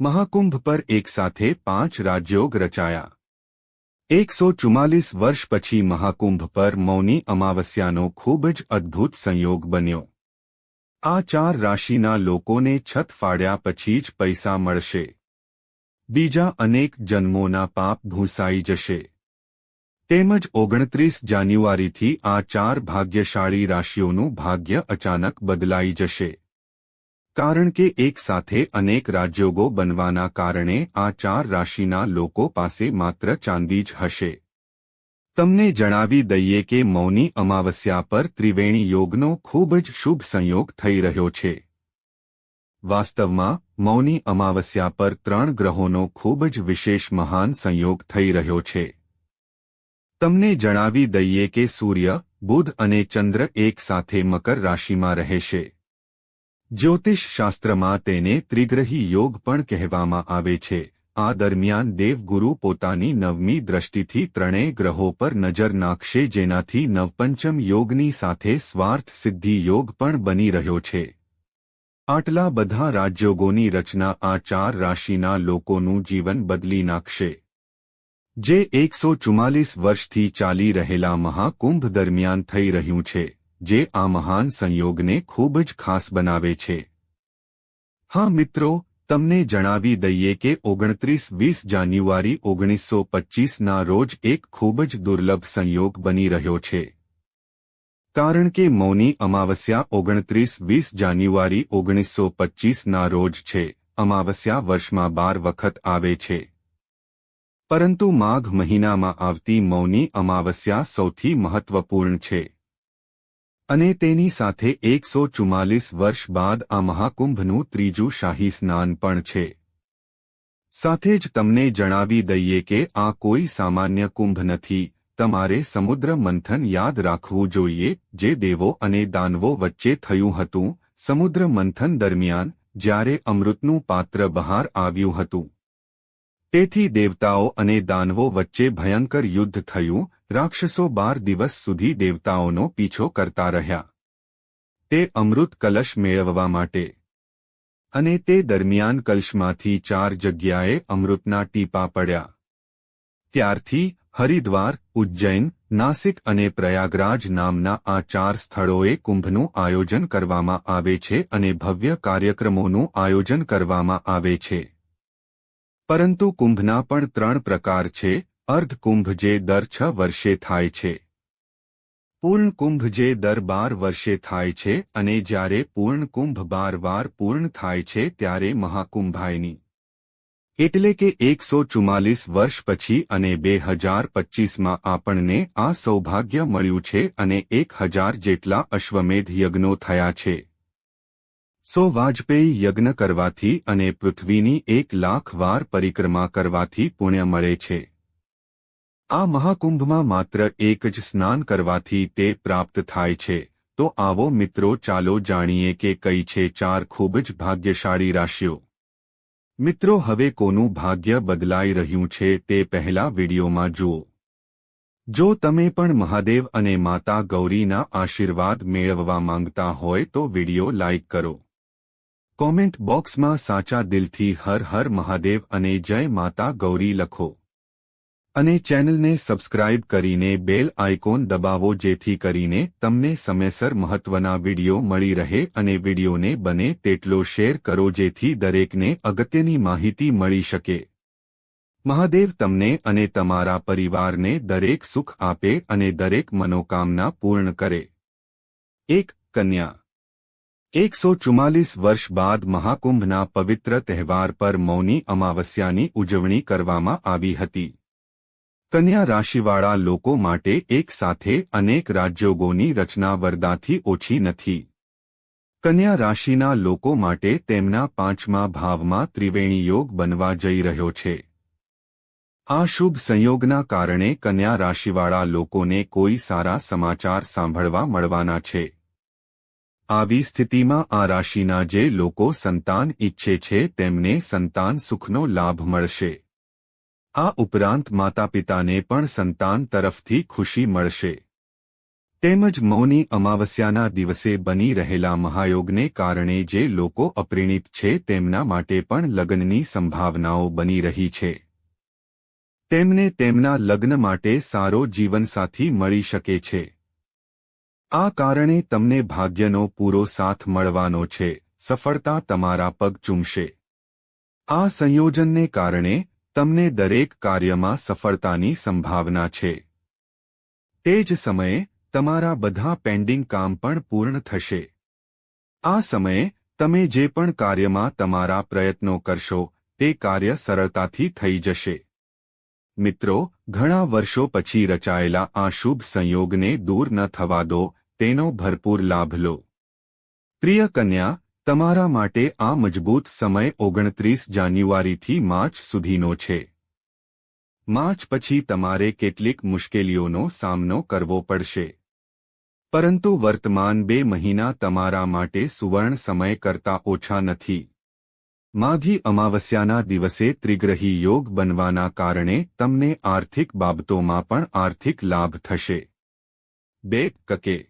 મહાકુંભ પર એકસાથે પાંચ રાજયોગ રચાયા. એકસો ચુમ્માલીસ વર્ષ પછી મહાકુંભ પર મૌની અમાવસ્યાનો ખૂબ જ અદ્ભુત સંયોગ બન્યો. આ ચાર રાશિના લોકોને છત ફાડ્યા પછી જ પૈસા મળશે. બીજા અનેક જન્મોના પાપ ભૂંસાઈ જશે. તેમજ ઓગણત્રીસ જાન્યુઆરીથી આ ચાર ભાગ્યશાળી રાશિઓનું ભાગ્ય અચાનક બદલાઈ જશે. કારણ કે એક સાથે અનેક રાજયોગો બનવાના કારણે આ ચાર રાશિના લોકો પાસે માત્ર ચાંદી જ હશે. તમને જણાવી દઈએ કે મૌની અમાવસ્યા પર ત્રિવેણી યોગનો ખૂબ જ શુભ સંયોગ થઈ રહ્યો છે. વાસ્તવમાં, મૌની અમાવસ્યા પર ત્રણ ગ્રહોનો ખૂબ જ વિશેષ મહાન સંયોગ થઈ રહ્યો છે. તમને જણાવી દઈએ કે સૂર્ય, બુધ અને ચંદ્ર એક સાથે મકર રાશિમાં રહેશે. જ્યોતિષ શાસ્ત્રમાં તેને ત્રિગ્રહી યોગ પણ કહેવામાં આવે છે. આ દરમિયાન દેવગુરુ પોતાની નવમી દ્રષ્ટિથી ત્રણેય ગ્રહો પર નજર નાખશે જેનાથી નવપંચમ યોગની સાથે સ્વાર્થ સિદ્ધિ યોગ પણ બની રહ્યો છે. આટલા બધા રાજયોગોની રચના આ ચાર રાશિના લોકોનું જીવન બદલી નાખશે. જે એકસો ચુમ્માલીસ વર્ષથી ચાલી રહેલા મહાકુંભ દરમિયાન થઈ રહ્યું છે. જે આ મહાન સંયોગને ખૂબ જ ખાસ બનાવે છે. હા મિત્રો, તમને જણાવી દઈએ કે ઓગણત્રીસ વીસ જાન્યુઆરી ઓગણીસો પચ્ચીસના રોજ એક ખૂબ જ દુર્લભ સંયોગ બની રહ્યો છે. કારણ કે મૌની અમાવસ્યા ઓગણત્રીસ વીસ જાન્યુઆરી ઓગણીસો પચ્ચીસના રોજ છે, અમાવસ્યા વર્ષમાં બાર વખત આવે છે. પરંતુ માઘ મહિનામાં આવતી મૌની અમાવસ્યા સૌથી મહત્વપૂર્ણ છે. અને તેની સાથે એકસો ચુમ્માલીસ વર્ષ બાદ આ મહાકુંભનું ત્રીજું શાહી સ્નાન પણ છે. સાથે જ તમને જણાવી દઈએ કે આ કોઈ સામાન્ય કુંભ નથી. તમારે સમુદ્ર મંથન યાદ રાખવું જોઈએ, જે દેવો અને દાનવો વચ્ચે થયું હતું. સમુદ્ર મંથન દરમિયાન, જ્યારે અમૃતનું પાત્ર બહાર આવ્યું હતું તેથી દેવતાઓ અને દાનવો વચ્ચે ભયંકર યુદ્ધ થયું, રાક્ષસો બાર દિવસ સુધી દેવતાઓનો પીછો કરતા રહ્યા. તે અમૃત કલશ મેળવવા માટે. અને તે દરમિયાન કલશમાંથી ચાર જગ્યાએ અમૃતના ટીપા પડ્યા. ત્યારથી હરિદ્વાર, ઉજ્જૈન, નાસિક અને પ્રયાગરાજ નામના આ ચાર સ્થળોએ કુંભનું આયોજન કરવામાં આવે છે અને ભવ્ય કાર્યક્રમોનું આયોજન કરવામાં આવે છે. પરંતુ કુંભના પણ ત્રણ પ્રકાર છે અર્ધકુંભ જે દર છ વર્ષે થાય છે. પૂર્ણ કુંભ જે દર બાર વર્ષે થાય છે અને જ્યારે પૂર્ણ કુંભ બાર વાર પૂર્ણ થાય છે ત્યારે મહાકુંભાયની. એટલે કે એકસો ચુમ્માલીસ વર્ષ પછી અને બે હજાર પચ્ચીસમાં આપણને આ સૌભાગ્ય મળ્યું છે અને એક હજાર જેટલા અશ્વમેધ યજ્ઞો થયા છે. સો વાજપેયી યજ્ઞ કરવાથી અને પૃથ્વીની એક લાખ વાર પરિક્રમા કરવાથી પુણ્ય મળે છે. આ મહાકુંભમાં માત્ર એક જ સ્નાન કરવાથી તે પ્રાપ્ત થાય છે. તો આવો મિત્રો ચાલો જાણીએ કે કઈ છે ચાર ખૂબ જ ભાગ્યશાળી રાશિઓ. મિત્રો હવે કોનું ભાગ્ય બદલાઈ રહ્યું છે તે પહેલા વિડીયોમાં જુઓ. જો તમે પણ મહાદેવ અને માતા ગૌરીના આશીર્વાદ મેળવવા માંગતા હોય તો વીડિયો લાઇક કરો. કોમેન્ટ બોક્સમાં સાચા દિલથી હર હર મહાદેવ અને જય માતા ગૌરી લખો. અને ચેનલને સબસ્ક્રાઇબ કરીને બેલ આઇકોન દબાવો જેથી કરીને તમને સમયસર મહત્વના વિડિયો મળી રહે અને વિડિયોને બને તેટલો શેર કરો જેથી દરેકને અગત્યની માહિતી મળી શકે. મહાદેવ તમને અને તમારા પરિવારને દરેક સુખ આપે અને દરેક મનોકામના પૂર્ણ કરે. એક કન્યા એકસો ચુમ્માલીસ વર્ષ બાદ મહાકુંભના પવિત્ર તહેવાર પર મૌની અમાવસ્યાની ઉજવણી કરવામાં આવી હતી. કન્યા રાશિવાળા લોકો માટે એક સાથે અનેક રાજયોગોની રચના વરદાથી ઓછી નથી. કન્યા રાશિના લોકો માટે તેમના પાંચમા ભાવમાં ત્રિવેણી યોગ બનવા જઈ રહ્યો છે. આ શુભ સંયોગના કારણે કન્યા રાશિવાળા લોકોને કોઈ સારા સમાચાર સાંભળવા મળવાના છે. આવી સ્થિતિમાં આ રાશિના જે લોકો સંતાન ઈચ્છે છે તેમને સંતાન સુખનો લાભ મળશે. આ ઉપરાંત માતાપિતાને પણ સંતાન તરફથી ખુશી મળશે. તેમજ મૌની અમાવસ્યાના દિવસે બની રહેલા મહાયોગને કારણે જે લોકો અપરિણિત છે તેમના માટે પણ લગ્નની સંભાવનાઓ બની રહી છે. તેમને તેમના લગ્ન માટે સારો જીવનસાથી મળી શકે છે. આ કારણે તમને ભાગ્યનો પૂરો સાથ મળવાનો છે, સફળતા તમારા પગ ચૂમશે. આ સંયોજનને કારણે તમને દરેક કાર્યમાં સફળતાની સંભાવના છે. તે જ સમયે તમારા બધા પેન્ડિંગ કામ પણ પૂર્ણ થશે. આ સમયે તમે જે પણ કાર્યમાં તમારા પ્રયત્નો કરશો, તે કાર્ય સરળતાથી થઈ જશે. મિત્રો, ઘણા વર્ષો પછી રચાયેલા આ શુભ સંયોગને દૂર ન થવા દો, તેનો ભરપૂર લાભ લો. પ્રિય કન્યા, તમારા માટે આ મજબૂત સમય ઓગણત્રીસ જાન્યુઆરીથી માર્ચ સુધીનો છે. માર્ચ પછી તમારે કેટલીક મુશ્કેલીઓનો સામનો કરવો પડશે. પરંતુ વર્તમાન બે મહિના તમારા માટે સુવર્ણ સમય કરતા ઓછા નથી. માઘી અમાવસ્યાના દિવસે ત્રિગ્રહી યોગ બનવાના કારણે તમને આર્થિક બાબતોમાં પણ આર્થિક લાભ થશે. બે કકે.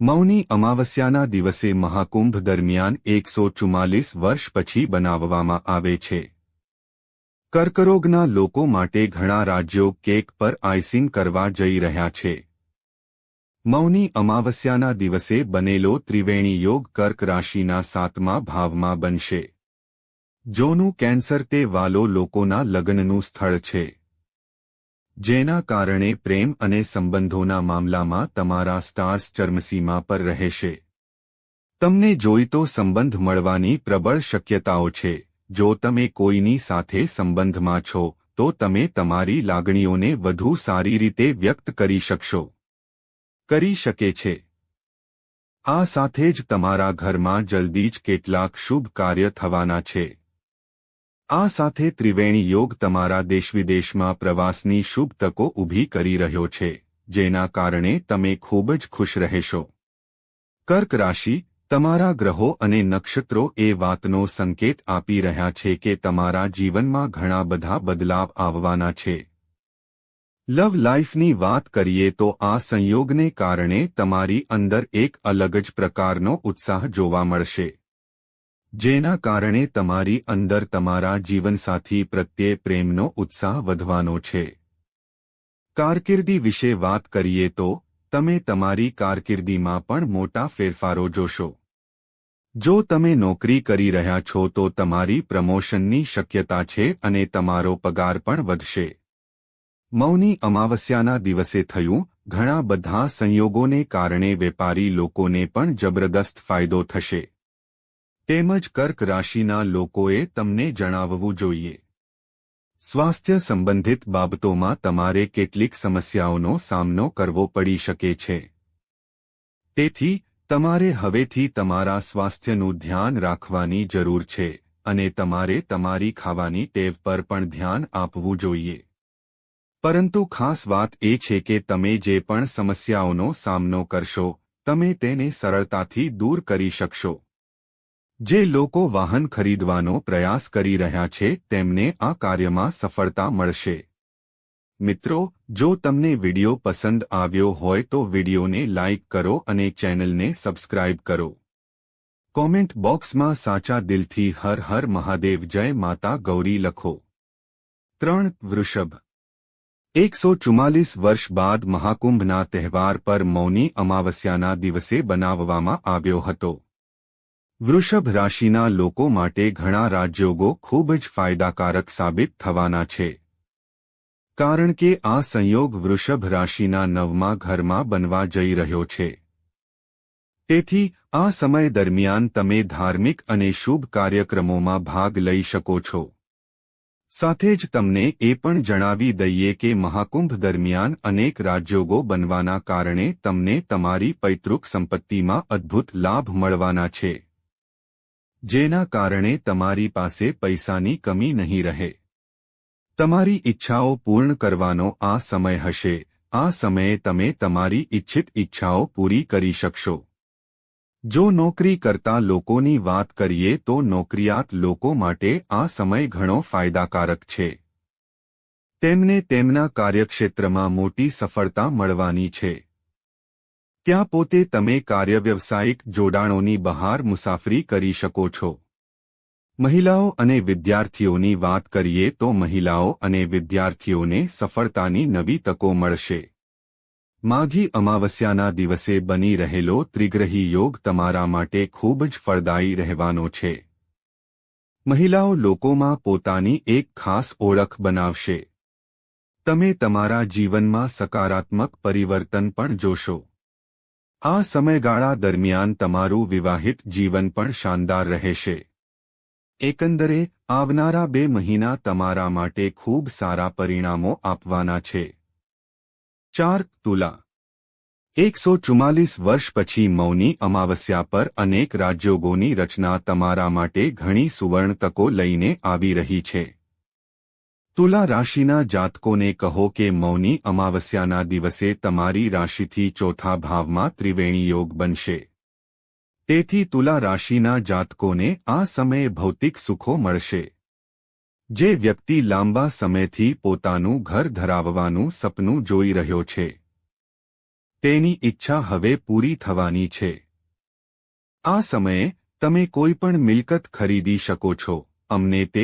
મૌની અમાવસ્યાના દિવસે મહાકુંભ દરમિયાન એકસો ચુમ્માલીસ વર્ષ પછી બનાવવામાં આવે છે. કર્કરોગના લોકો માટે ઘણા રાજ્યો કેક પર આઇસિંગ કરવા જઈ રહ્યા છે. મૌની અમાવસ્યાના દિવસે બનેલો ત્રિવેણી યોગ કર્ક રાશિના સાતમા ભાવમાં બનશે. જોનું કેન્સર તે વાલો લોકોના લગ્નનું સ્થળ છે. જેના કારણે પ્રેમ અને સંબંધોના મામલામાં તમારા સ્ટાર્સ ચર્મસીમા પર રહેશે. તમને જોઈતો સંબંધ મળવાની પ્રબળ શક્યતાઓ છે. જો તમે કોઈની સાથે સંબંધમાં છો, તો તમે તમારી લાગણીઓને વધુ સારી રીતે વ્યક્ત કરી શકશો. કરી શકે છે. આ સાથે જ તમારા ઘરમાં જલ્દી જ કેટલાક શુભ કાર્ય થવાના છે. આ સાથે ત્રિવેણી યોગ તમારા દેશવિદેશમાં પ્રવાસની શુભ તકો ઊભી કરી રહ્યો છે, જેના કારણે તમે ખૂબ જ ખુશ રહેશો. કર્ક રાશિ, તમારા ગ્રહો અને નક્ષત્રો એ વાતનો સંકેત આપી રહ્યા છે કે તમારા જીવનમાં ઘણા બધા બદલાવ આવવાના છે. લવ લાઈફની વાત કરીએ તો આ સંયોગને કારણે તમારી અંદર એક અલગ જ પ્રકારનો ઉત્સાહ જોવા મળશે. જેના કારણે તમારી અંદર તમારા જીવનસાથી પ્રત્યે પ્રેમનો ઉત્સાહ વધવાનો છે. કારકિર્દી વિશે વાત કરીએ તો, તમે તમારી કારકિર્દીમાં પણ મોટા ફેરફારો જોશો. જો તમે નોકરી કરી રહ્યા છો તો તમારી પ્રમોશનની શક્યતા છે અને તમારો પગાર પણ વધશે. મૌની અમાવસ્યાના દિવસે થયું, ઘણા બધા સંયોગોને કારણે વેપારી લોકોને પણ જબરદસ્ત ફાયદો થશે. તેમજ કર્ક રાશિના લોકોએ તમને જણાવવું જોઈએ. સ્વાસ્થ્ય સંબંધિત બાબતોમાં તમારે કેટલીક સમસ્યાઓનો સામનો કરવો પડી શકે છે. તેથી, તમારે હવેથી તમારા સ્વાસ્થ્યનું ધ્યાન રાખવાની જરૂર છે અને તમારે તમારી ખાવાની ટેવ પર પણ ધ્યાન આપવું જોઈએ. પરંતુ ખાસ વાત એ છે કે તમે જે પણ સમસ્યાઓનો સામનો કરશો, તમે તેને સરળતાથી દૂર કરી શકશો. જે લોકો વાહન ખરીદવાનો પ્રયાસ કરી રહ્યા છે, તેમને આ કાર્યમાં સફળતા મળશે. મિત્રો, જો તમને વિડિયો પસંદ આવ્યો હોય તો વિડિયોને લાઇક કરો અને ચેનલને સબસ્ક્રાઇબ કરો. કોમેન્ટ બોક્સમાં સાચા દિલથી હર હર મહાદેવ, જય માતા ગૌરી લખો. ત્રણ વૃષભ. એકસો ચુમ્માલીસ વર્ષ બાદ મહાકુંભના તહેવાર પર મૌની અમાવસ્યાના દિવસે બનાવવામાં આવ્યો હતો. વૃષભ રાશિના લોકો માટે ઘણા રાજયોગો ખૂબ જ ફાયદાકારક સાબિત થવાના છે. કારણ કે આ સંયોગ વૃષભ રાશિના નવમા ઘરમાં બનવા જઈ રહ્યો છે. તેથી, આ સમય દરમિયાન તમે ધાર્મિક અને શુભ કાર્યક્રમોમાં ભાગ લઈ શકો છો. સાથે જ તમને એ પણ જણાવી દઈએ કે મહાકુંભ દરમિયાન અનેક રાજયોગો બનવાના કારણે તમને તમારી પૈતૃક સંપત્તિમાં અદ્ભુત લાભ મળવાના છે. જેના કારણે તમારી પાસે પૈસાની કમી નહીં રહે. તમારી ઈચ્છાઓ પૂર્ણ કરવાનો આ સમય હશે. આ સમયે તમે તમારી ઇચ્છિત ઈચ્છાઓ પૂરી કરી શકશો. જો નોકરી કરતા લોકોની વાત કરીએ તો નોકરિયાત લોકો માટે આ સમય ઘણો ફાયદાકારક છે. તેમને તેમના કાર્યક્ષેત્રમાં મોટી સફળતા મળવાની છે. ત્યાં પોતે તમે કાર્ય વ્યવસાયિક જોડાણોની બહાર મુસાફરી કરી શકો છો. મહિલાઓ અને વિદ્યાર્થીઓની વાત કરીએ તો મહિલાઓ અને વિદ્યાર્થીઓને સફળતાની નવી તકો મળશે. માઘી અમાવસ્યાના દિવસે બની રહેલો ત્રિગ્રહી યોગ તમારા માટે ખૂબ જ ફળદાયી રહેવાનો છે. મહિલાઓ લોકોમાં પોતાની એક ખાસ ઓળખ બનાવશે. તમે તમારા જીવનમાં સકારાત્મક પરિવર્તન પણ જોશો. આ સમયગાળા દરમિયાન તમારું વિવાહિત જીવન પણ શાનદાર રહેશે. એકંદરે, આવનારા બે મહિના તમારા માટે ખૂબ સારા પરિણામો આપવાના છે. ચાર, તુલા. એકસો ચુમ્માલીસ વર્ષ પછી મૌની અમાવસ્યા પર અનેક રાજયોગોની રચના તમારા માટે ઘણી સુવર્ણ તકો લઈને આવી રહી છે. તુલા રાશિના જાતકોને કહો કે મૌની અમાવસ્યાના દિવસે તમારી રાશિથી ચોથા ભાવમાં ત્રિવેણી યોગ બનશે. તેથી તુલા રાશિના જાતકોને આ સમયે ભૌતિક સુખો મળશે. જે વ્યક્તિ લાંબા સમયથી પોતાનું ઘર ધરાવવાનું સપનું જોઈ રહ્યો છે. તેની ઈચ્છા હવે પૂરી થવાની છે. આ સમયે તમે કોઈ પણ મિલકત ખરીદી શકો છો. અમને તે